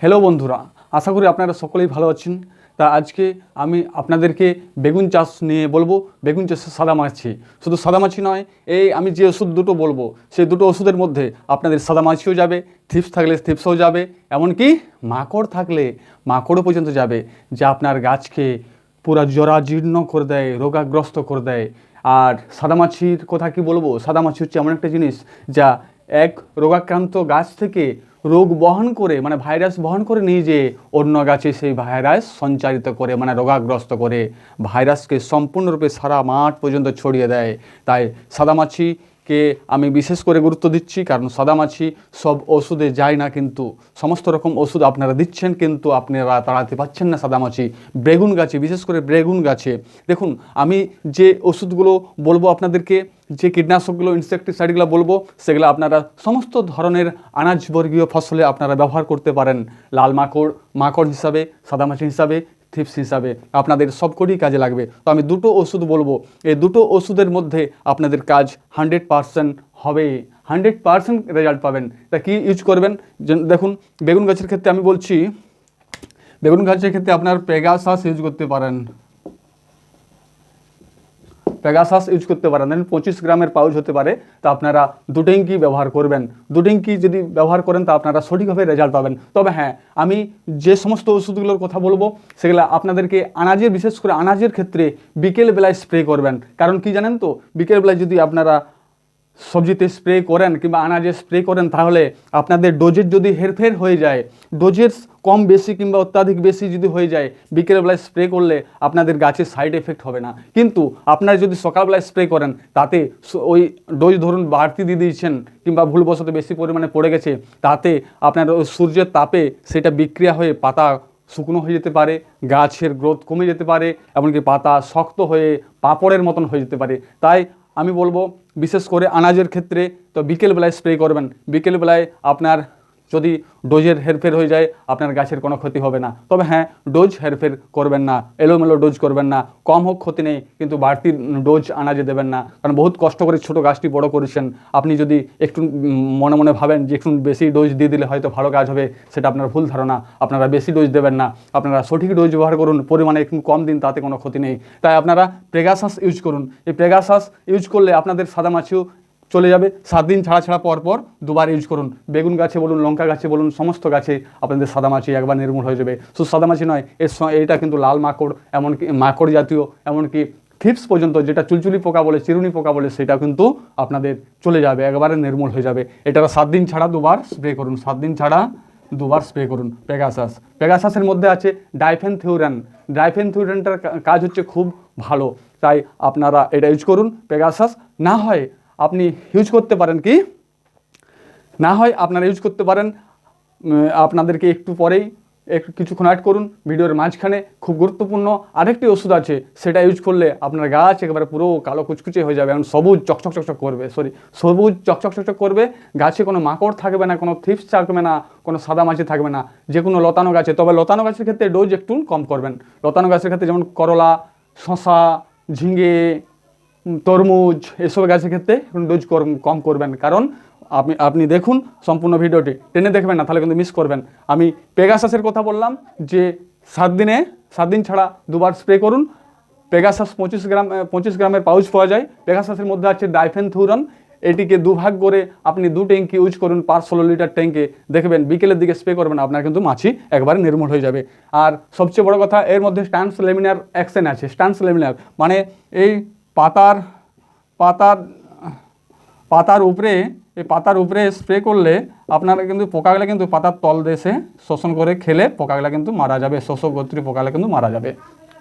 Hello বন্ধুরা, আশা করি আপনারা সকলেই ভালো আছেন। তা আজকে আমি আপনাদেরকে বেগুন চাষ নিয়ে বলব। বেগুন চাষে সাদামাছি। শুধু সাদামাছি নয়, এই আমি যে ওষুধ দুটো বলব, সেই দুটো ওষুধের মধ্যে আপনাদের সাদামাছিও যাবে থিপস থাকলে থিপসও যাবে, এমনকি মাকড় থাকলে মাকড়ও পর্যন্ত যাবে, যা আপনার গাছকে পুরা জরাজীর্ণ করে দেয়, রোগাগ্রস্ত করে দেয়। আর সাদামাছির কথা কি বলব? সাদামাছি হচ্ছে এমন একটা জিনিস যা এক রোগাক্রান্ত গাছ থেকে রোগ বহন করে মানে ভাইরাস বহন করে নিয়ে যে অন্য গাছে সেই ভাইরাস সঞ্চারিত করে মানে রোগাগ্রস্ত করে, ভাইরাসকে সম্পূর্ণরূপে সারা মাঠ পর্যন্ত ছড়িয়ে দেয়। তাই সাদামাছিকে আমি বিশেষ করে গুরুত্ব দিচ্ছি, কারণ সাদামাছি সব ওষুধে যায় না কিন্তু। সমস্ত রকম ওষুধ আপনারা দিচ্ছেন কিন্তু আপনারা তাড়াতে পাচ্ছেন না সাদামাছি। বেগুন গাছে, বিশেষ করে বেগুন গাছে। দেখুন, আমি যে ওষুধগুলো বলব আপনাদেরকে, যে কীটনাশকগুলো ইনসেকটিসাইডগুলো বলব, সেগুলো আপনারা সমস্ত ধরনের আনাজবর্গীয় ফসলে আপনারা ব্যবহার করতে পারেন। লাল মাকড় মাকড় হিসাবে, সাদামাছি হিসাবে থিপস হিসাবে আপনাদের সবকটি কাজে লাগবে। তো আমি দুটো ওষুধ বলব। এই দুটো ওষুধের মধ্যে আপনাদের কাজ হান্ড্রেড পারসেন্ট হবে। হান্ড্রেড পারসেন্ট রেজাল্ট পাবেন। তা কী ইউজ করবেন? দেখুন, বেগুন গাছের ক্ষেত্রে আমি বলছি, বেগুন গাছের ক্ষেত্রে আপনার পেগাসাস ইউজ করতে পারেন। পেগাসাস ইউজ করতে পারেন। দেন পঁচিশ গ্রামের পাউচ হতে পারে, তা আপনারা দু ট্যাঙ্কি ব্যবহার করবেন। দু ট্যাঙ্কি যদি ব্যবহার করেন, তা আপনারা সঠিকভাবে রেজাল্ট পাবেন। তবে হ্যাঁ আমি যে সমস্ত ওষুধগুলোর কথা বলব, সেগুলো আপনাদেরকে আনাজের, বিশেষ করে আনাজের ক্ষেত্রে বিকেল বেলায় স্প্রে করবেন। কারণ কি জানেন তো? বিকেল বেলায় যদি আপনারা সবজিতে স্প্রে করেন কিংবা আনাজে স্প্রে করেন, তাহলে আপনাদের ডোজের যদি হেরফের হয়ে যায় ডোজের কম বেশি কিংবা অত্যাধিক বেশি যদি হয়ে যায় বিকেলবেলায় স্প্রে করলে আপনাদের গাছে সাইড এফেক্ট হবে না। কিন্তু আপনারা যদি সকালবেলায় স্প্রে করেন, তাতে ওই ডোজ ধরুন বাড়তি দিয়ে দিয়েছেন কিংবা ভুলবশত বেশি পরিমাণে পড়ে গেছে, তাতে আপনার ওই সূর্যের তাপে সেটা বিক্রিয়া হয়ে পাতা শুকনো হয়ে যেতে পারে, গাছের গ্রোথ কমে যেতে পারে, এমনকি পাতা শক্ত হয়ে পাপড়ের মতন হয়ে যেতে পারে। তাই আমি বলব, বিশেষ করে আনাজের ক্ষেত্রে তো বিকেলবেলায় স্প্রে করবেন। বিকেলবেলায় আপনার যদি ডোজের হেরফের হয়ে যায়, আপনার গাছের কোনো ক্ষতি হবে না। তবে হ্যাঁ ডোজ হেরফের করবেন না, এলোমেলো ডোজ করবেন না, কম হোক ক্ষতি নেই, কিন্তু বাড়তি ডোজ আনাজে দেবেন না। কারণ বহুত কষ্ট করে ছোট গাছটি বড় করেছেন। আপনি যদি একটু মনে মনে ভাবেন যে একটু বেশি ডোজ দিয়ে দিলে হয়তো ভালো কাজ হবে, সেটা আপনার ভুল ধারণা। আপনারা বেশি ডোজ দেবেন না। আপনারা সঠিক ডোজ ব্যবহার করুন, পরিমাণে একটু কম দিন তাতে কোনো ক্ষতি নেই। তাই আপনারা প্রেগাসাস ইউজ করুন। এই প্রেগাসাস ইউজ করলে আপনাদের সাদামাছিও চলে যাবে। সাত দিন ছাড়া ছাড়া পর পর দুবার ইউজ করুন। বেগুন গাছে বলুন, লঙ্কা গাছে বলুন, সমস্ত গাছে আপনাদের সাদামাছি একবার নির্মূল হয়ে যাবে। শুধু সাদামাছি নয়, এর এটা কিন্তু লাল মাকড়, এমনকি মাকড় জাতীয়, এমনকি থিপস পর্যন্ত যেটা চুলচুলি পোকা বলে, চিরুনি পোকা বলে, সেটা কিন্তু আপনাদের চলে যাবে, একবারে নির্মূল হয়ে যাবে। এটা সাত দিন ছাড়া দুবার স্প্রে করুন, সাত দিন ছাড়া দুবার স্প্রে করুন পেগাসাস পেগাসাসের মধ্যে আছে ডাইফেন থিউরান ডাইফেন থিউরানটার কাজ হচ্ছে খুব ভালো। তাই আপনারা এটা ইউজ করুন। পেগাসাস না হয় আপনি ইউজ করতে পারেন কি? না হয় আপনারা ইউজ করতে পারেন আপনাদেরকে একটু পরেই একটু কিছুক্ষণ অ্যাড করুন। ভিডিওর মাঝখানে খুব গুরুত্বপূর্ণ আরেকটি ওষুধ আছে, সেটা ইউজ করলে আপনার গাছ একেবারে পুরো কালো কুচকুচে হয়ে যাবে এবং সবুজ চকচক চকচক করবে সরি সবুজ চকচক চকচক করবে। গাছে কোনো মাকড় থাকবে না, কোনো থিপস থাকবে না, কোনো সাদা মাছি থাকবে না, যে কোনো লতানো গাছে। তবে লতানো গাছের ক্ষেত্রে ডোজ একটু কম করবেন। লতানো গাছের ক্ষেত্রে যেমন করলা শশা ঝিঙে তরমুজ, এসব গাছের ক্ষেত্রে ডোজ কম করবেন। কারণ আপনি আপনি দেখুন সম্পূর্ণ ভিডিওটি। টেনে দেখবেন না, তাহলে কিন্তু মিস করবেন। আমি পেগাসাসের কথা বললাম যে সাত দিনে, সাত দিন ছাড়া দুবার স্প্রে করুন। পেগাসাস পঁচিশ গ্রাম পঁচিশ গ্রামের পাউচ পাওয়া যায়। পেগাসাসের মধ্যে আছে ডাইফেনথুরন এটিকে দুভাগ করে আপনি দু ট্যাঙ্কি ইউজ করুন পাঁচ ষোলো লিটার ট্যাঙ্কে দেখবেন, বিকেলের দিকে স্প্রে করবেন, আপনার কিন্তু মাছি একবারে নির্মূল হয়ে যাবে। আর সবচেয়ে বড় কথা, এর মধ্যে স্ট্যান্স লেমিনার অ্যাকশন আছে। স্ট্যান্স লেমিনার মানে এই পাতার পাতার পাতার উপরে, এই পাতার উপরে স্প্রে করলে আপনারা কিন্তু পোকাগুলো কিন্তু পাতার তল দেশে শোষণ করে খেলে পোকাগুলো কিন্তু মারা যাবে, শোষক গোত্রী পোকাগুলো কিন্তু মারা যাবে।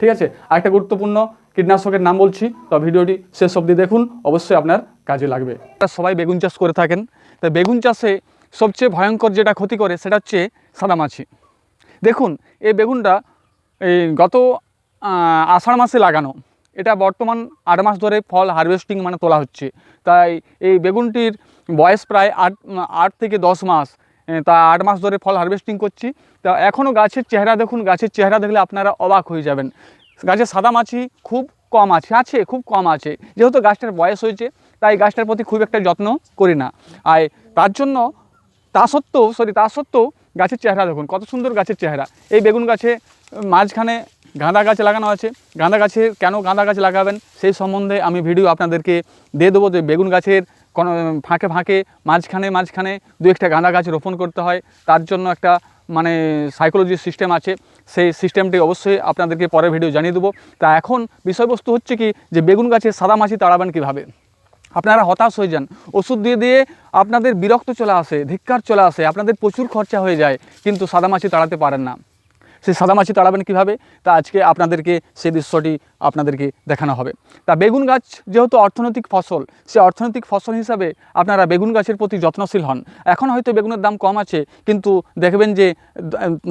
ঠিক আছে? আরেকটা গুরুত্বপূর্ণ কীটনাশকের নাম বলছি, তো ভিডিওটি শেষ অবধি দেখুন, অবশ্যই আপনার কাজে লাগবে। সবাই বেগুন চাষ করে থাকেন, তা বেগুন চাষে সবচেয়ে ভয়ঙ্কর যেটা ক্ষতি করে সেটা হচ্ছে সাদামাছি দেখুন, এই বেগুনটা এই গত আষাঢ় মাসে লাগানো। এটা বর্তমান আট মাস ধরে ফল হারভেস্টিং মানে তোলা হচ্ছে। তাই এই বেগুনটির বয়স প্রায় আট আট থেকে দশ মাস। তা আট মাস ধরে ফল হারভেস্টিং করছি। তা এখনও গাছের চেহারা দেখুন, গাছের চেহারা দেখলে আপনারা অবাক হয়ে যাবেন। গাছের সাদা মাছি খুব কম আছে আছে, খুব কম আছে। যেহেতু গাছটার বয়স হয়েছে, তাই গাছটার প্রতি খুব একটা যত্ন করি না। আর তার জন্য তা সত্ত্বেও সরি তা সত্ত্বেও গাছের চেহারা দেখুন, কত সুন্দর গাছের চেহারা। এই বেগুন গাছে মাঝখানে গাঁদা গাছ লাগানো আছে। গাঁদা গাছে কেন গাঁদা গাছ লাগাবেন? সেই সম্বন্ধে আমি ভিডিও আপনাদেরকে দিয়ে দেবো যে বেগুন গাছের কোনো, ফাঁকে ফাঁকে, মাঝখানে মাঝখানে দু একটা গাঁদা গাছ রোপণ করতে হয়। তার জন্য একটা মানে সাইকোলজি সিস্টেম আছে। সেই সিস্টেমটি অবশ্যই আপনাদেরকে পরে ভিডিও জানিয়ে দেবো। তা এখন বিষয়বস্তু হচ্ছে কি, যে বেগুন গাছে সাদা মাছি তাড়াবেন কীভাবে? আপনারা হতাশ হয়ে যান। ওষুধ দিয়ে দিয়ে আপনাদের বিরক্ত চলে আসে, ধিক্কার চলে আসে, আপনাদের প্রচুর খরচা হয়ে যায়, কিন্তু সাদা মাছি তাড়াতে পারেন না। সেই সাদামাছি তাড়াবেন কীভাবে? তা আজকে আপনাদেরকে সেই দৃশ্যটি আপনাদেরকে দেখানো হবে। তা বেগুন গাছ যেহেতু অর্থনৈতিক ফসল সে অর্থনৈতিক ফসল হিসাবে আপনারা বেগুন গাছের প্রতি যত্নশীল হন। এখন হয়তো বেগুনের দাম কম আছে, কিন্তু দেখবেন যে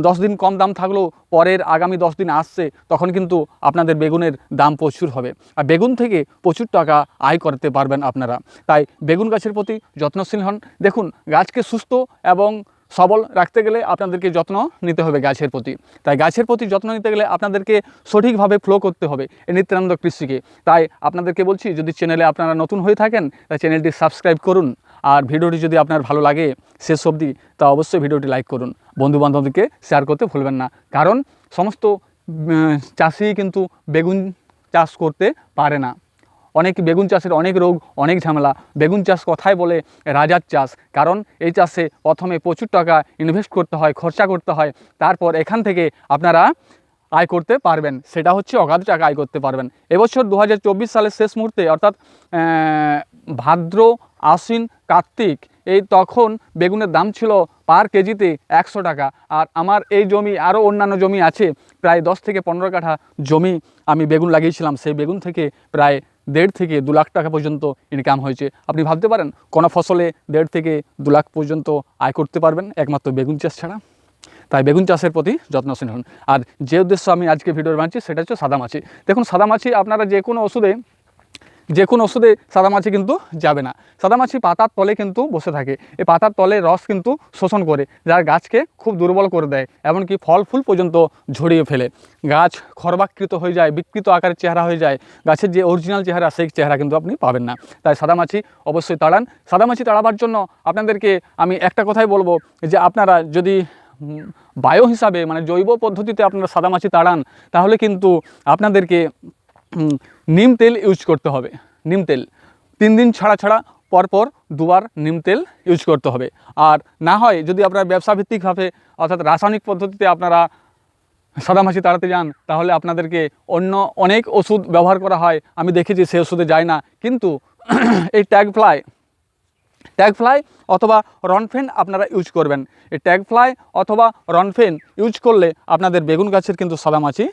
দশ দিন কম দাম থাকলেও পরের আগামী দশ দিন আসছে, তখন কিন্তু আপনাদের বেগুনের দাম প্রচুর হবে। আর বেগুন থেকে প্রচুর টাকা আয় করতে পারবেন আপনারা। তাই বেগুন গাছের প্রতি যত্নশীল হন। দেখুন, গাছকে সুস্থ এবং সবল রাখতে গেলে আপনাদেরকে যত্ন নিতে হবে গাছের প্রতি। তাই গাছের প্রতি যত্ন নিতে গেলে আপনাদেরকে সঠিকভাবে ফ্লো করতে হবে এই নিত্যানন্দ কৃষিকে। তাই আপনাদেরকে বলছি, যদি চ্যানেলে আপনারা নতুন হয়ে থাকেন, তাই চ্যানেলটি সাবস্ক্রাইব করুন। আর ভিডিওটি যদি আপনার ভালো লাগে শেষ অবধি, তা অবশ্যই ভিডিওটি লাইক করুন। বন্ধুবান্ধবদেরকে শেয়ার করতে ভুলবেন না। কারণ সমস্ত চাষি কিন্তু বেগুন চাষ করতে পারে না। অনেক বেগুন চাষের অনেক রোগ, অনেক ঝামেলা। বেগুন চাষ কথায় বলে রাজার চাষ। কারণ এই চাষে প্রথমে প্রচুর টাকা ইনভেস্ট করতে হয়, খরচা করতে হয়। তারপর এখান থেকে আপনারা আয় করতে পারবেন। সেটা হচ্ছে অগাধ টাকা আয় করতে পারবেন। এবছর দু হাজার চব্বিশ সালের শেষ মুহূর্তে, অর্থাৎ ভাদ্র, আশ্বিন, কার্তিক, এই তখন বেগুনের দাম ছিল পার কেজিতে একশো টাকা। আর আমার এই জমি, আরও অন্যান্য জমি আছে। প্রায় দশ থেকে পনেরো কাঠা জমি আমি বেগুন লাগিয়েছিলাম। সেই বেগুন থেকে প্রায় দেড় থেকে দু লাখ টাকা পর্যন্ত ইনকাম হয়েছে। আপনি ভাবতে পারেন, কোনো ফসলে দেড় থেকে দু লাখ পর্যন্ত আয় করতে পারবেন? একমাত্র বেগুন চাষ ছাড়া। তাই বেগুন চাষের প্রতি যত্নশীল হন আর যে উদ্দেশ্য আমি আজকে ভিডিও বানাচ্ছি, সেটা হচ্ছে সাদা মাছি। দেখুন, সাদা মাছি আপনারা যে কোনো ওষুধে যে কোনো ওষুধে সাদা মাছি কিন্তু যাবে না। সাদা মাছি পাতার তলে কিন্তু বসে থাকে। এই পাতার তলে রস কিন্তু শোষণ করে, যার গাছকে খুব দুর্বল করে দেয়, এমনকি ফল ফুল পর্যন্ত ঝরিয়ে ফেলে। গাছ খরবাকৃত হয়ে যায়, বিকৃত আকারের চেহারা হয়ে যায়। গাছের যে অরিজিনাল চেহারা, সেই চেহারা কিন্তু আপনি পাবেন না। তাই সাদামাছি অবশ্যই তাড়ান। সাদামাছি তাড়াবার জন্য আপনাদেরকে আমি একটা কথাই বলব, যে আপনারা যদি বায়ো হিসাবে মানে জৈব পদ্ধতিতে আপনারা সাদামাছি তাড়ান, তাহলে কিন্তু আপনাদেরকে নিম তেল ইউজ করতে হবে। নিম তেল। তিন দিন ছাড়া ছাড়া পরপর দুবার নিম তেল ইউজ করতে হবে। আর না হয় যদি আপনারা ব্যবসাভিত্তিকভাবে অর্থাৎ রাসায়নিক পদ্ধতিতে আপনারা সাদামাছি তাড়াতে যান, তাহলে আপনাদেরকে অন্য অনেক ওষুধ ব্যবহার করা হয়। আমি দেখেছি সেই ওষুধে যায় না। কিন্তু এই ট্যাগ ফ্লাই ট্যাগ ফ্লাই অথবা রনফেন আপনারা ইউজ করবেন। এই ট্যাগ ফ্লাই অথবা রনফেন ইউজ করলে আপনাদের বেগুন গাছের কিন্তু সাদামাছি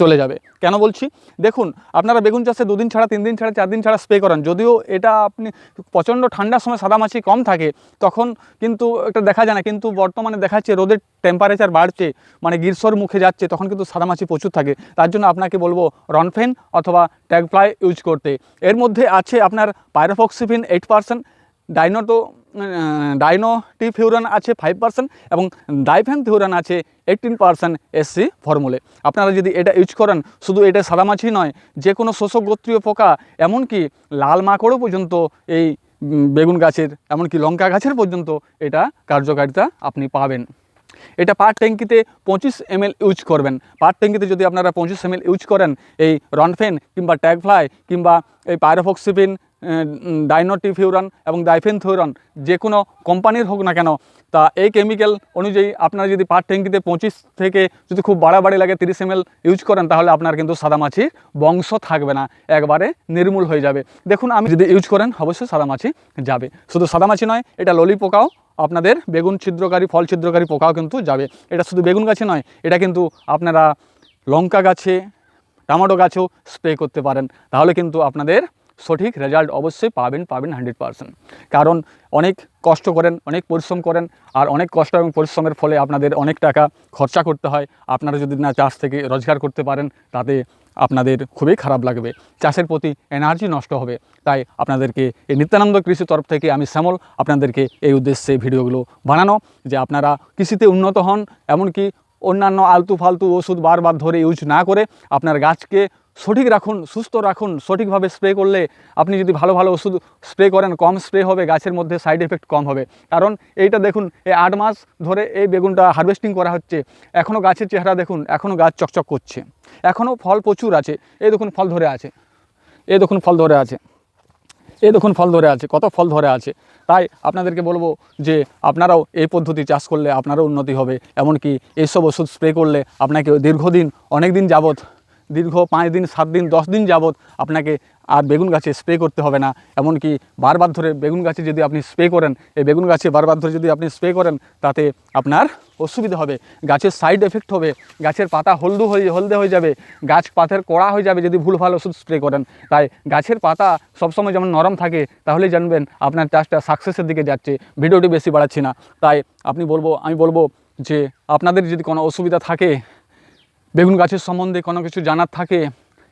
চলে যাবে। কেন বলছি? দেখুন, আপনারা বেগুন চাষে দুদিন ছাড়া তিন দিন ছাড়া চার দিন ছাড়া স্প্রে করেন। যদিও এটা আপনি প্রচণ্ড ঠান্ডার সময় সাদামাছি কম থাকে, তখন কিন্তু একটা দেখা যায় না। কিন্তু বর্তমানে দেখা যাচ্ছে রোদের টেম্পারেচার বাড়ছে মানে গ্রীষ্মর মুখে যাচ্ছে, তখন কিন্তু সাদামাছি প্রচুর থাকে। তার জন্য আপনাকে বলব রনফেন অথবা ট্যাগফ্লাই ইউজ করতে। এর মধ্যে আছে আপনার পাইরোফক্সিফিন এইট পার্সেন্ট ডাইনোটো ডাইনোটি ফিউরান আছে ফাইভ পার্সেন্ট এবং ডাইফ্যান ফিউরান আছে এইটিন পার্সেন্ট এসসি ফর্মুলে আপনারা যদি এটা ইউজ করেন, শুধু এটা সাদা সাদামাছি নয় যে কোনো শোষক গোত্রীয় পোকা, এমনকি লাল মাকড়ও পর্যন্ত এই বেগুন গাছের, এমনকি লঙ্কা গাছের পর্যন্ত এটা কার্যকারিতা আপনি পাবেন। এটা পার ট্যাঙ্কিতে পঁচিশ এম ইউজ করবেন। পার ট্যাঙ্কিতে যদি আপনারা পঁচিশ এম ইউজ করেন, এই রনফেন কিংবা ট্যাগফ্লাই কিংবা এই পাইরোফক্সিপিন ডাইনোটিফিউরান এবং ডাইফেনথিউরান যে কোনো কোম্পানির হোক না কেন, তা এই কেমিক্যাল অনুযায়ী আপনারা যদি পার ট্যাঙ্কিতে পঁচিশ থেকে যদি খুব বাড়াবাড়ি লাগে তিরিশ এম ইউজ করেন, তাহলে আপনার কিন্তু সাদামাছির বংশ থাকবে না, একবারে নির্মূল হয়ে যাবে। দেখুন, আমি যদি ইউজ করেন, অবশ্যই সাদামাছি যাবে। শুধু সাদামাছি নয়, এটা ললি পোকাও আপনাদের বেগুন ছিদ্রকারী, ফল ছিদ্রকারী পোকাও কিন্তু যাবে। এটা শুধু বেগুন গাছে নয়, এটা কিন্তু আপনারা লঙ্কা গাছে, টমেটো গাছেও স্প্রে করতে পারেন। তাহলে কিন্তু আপনাদের সঠিক রেজাল্ট অবশ্যই পাবেন পাবেন হান্ড্রেড পারসেন্ট কারণ অনেক কষ্ট করেন, অনেক পরিশ্রম করেন, আর অনেক কষ্ট এবং পরিশ্রমের ফলে আপনাদের অনেক টাকা খরচা করতে হয়। আপনারা যদি না চাষ থেকে রোজগার করতে পারেন, তাতে আপনাদের খুবই খারাপ লাগবে। চাষের প্রতি এনার্জি নষ্ট হবে। তাই আপনাদেরকে এই নিত্যানন্দ কৃষি তরফ থেকে আমি শ্যামল আপনাদেরকে এই উদ্দেশ্যে ভিডিওগুলো বানানো, যে আপনারা কৃষিতে উন্নত হন, এমনকি অন্যান্য আলতু ফালতু ওষুধ বারবার ধরে ইউজ না করে আপনার গাছকে সঠিক রাখুন, সুস্থ রাখুন, সঠিকভাবে স্প্রে করলে আপনি যদি ভালো ভালো ওষুধ স্প্রে করেন, কম স্প্রে হবে, গাছের মধ্যে সাইড এফেক্ট কম হবে। কারণ এইটা দেখুন, এই আট মাস ধরে এই বেগুনটা হারভেস্টিং করা হচ্ছে। এখনও গাছের চেহারা দেখুন এখনও গাছ চকচক করছে। এখনও ফল প্রচুর আছে। এই দেখুন ফল ধরে আছে। এই দেখুন ফল ধরে আছে। এই দেখুন ফল ধরে আছে, কত ফল ধরে আছে। তাই আপনাদেরকে বলব যে আপনারাও এই পদ্ধতি চাষ করলে আপনারও উন্নতি হবে। এমনকি এইসব ওষুধ স্প্রে করলে আপনাকে দীর্ঘদিন অনেক দিন যাবত দীর্ঘ পাঁচ দিন, সাত দিন, দশ দিন যাবত আপনাকে আর বেগুন গাছে স্প্রে করতে হবে না। এমনকি বারবার ধরে বেগুন গাছে যদি আপনি স্প্রে করেন, এই বেগুন গাছে বারবার ধরে যদি আপনি স্প্রে করেন, তাতে আপনার অসুবিধা হবে। গাছের সাইড এফেক্ট হবে, গাছের পাতা হলদু হয়ে, হলদে হয়ে যাবে, গাছ পাতের কড়া হয়ে যাবে যদি ভুলভাল ওষুধ স্প্রে করেন। তাই গাছের পাতা সবসময় যেমন নরম থাকে, তাহলে জানবেন আপনার চাষটা সাকসেসের দিকে যাচ্ছে। ভিডিওটি বেশি বাড়াচ্ছি না। তাই আপনি বলব, আমি বলব যে আপনাদের যদি কোনো অসুবিধা থাকে বেগুন গাছের সম্বন্ধে কোনো কিছু জানার থাকে?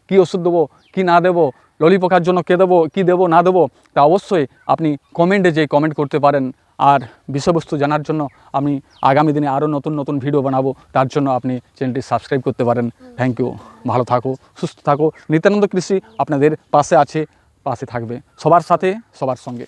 কি ওষুধ দেবো? কি না দেবো? ললি পোকার জন্য কে দেবো? কী দেবো? না দেবো? তা অবশ্যই আপনি কমেন্টে যেয়ে কমেন্ট করতে পারেন। আর বিষয়বস্তু জানার জন্য আমি আগামী দিনে আরও নতুন নতুন ভিডিও বানাবো। তার জন্য আপনি চ্যানেলটি সাবস্ক্রাইব করতে পারেন। থ্যাংক ইউ ভালো থাকো, সুস্থ থাকো। নিত্যানন্দ কৃষি আপনাদের পাশে আছে, পাশে থাকবে। সবার সাথে, সবার সঙ্গে।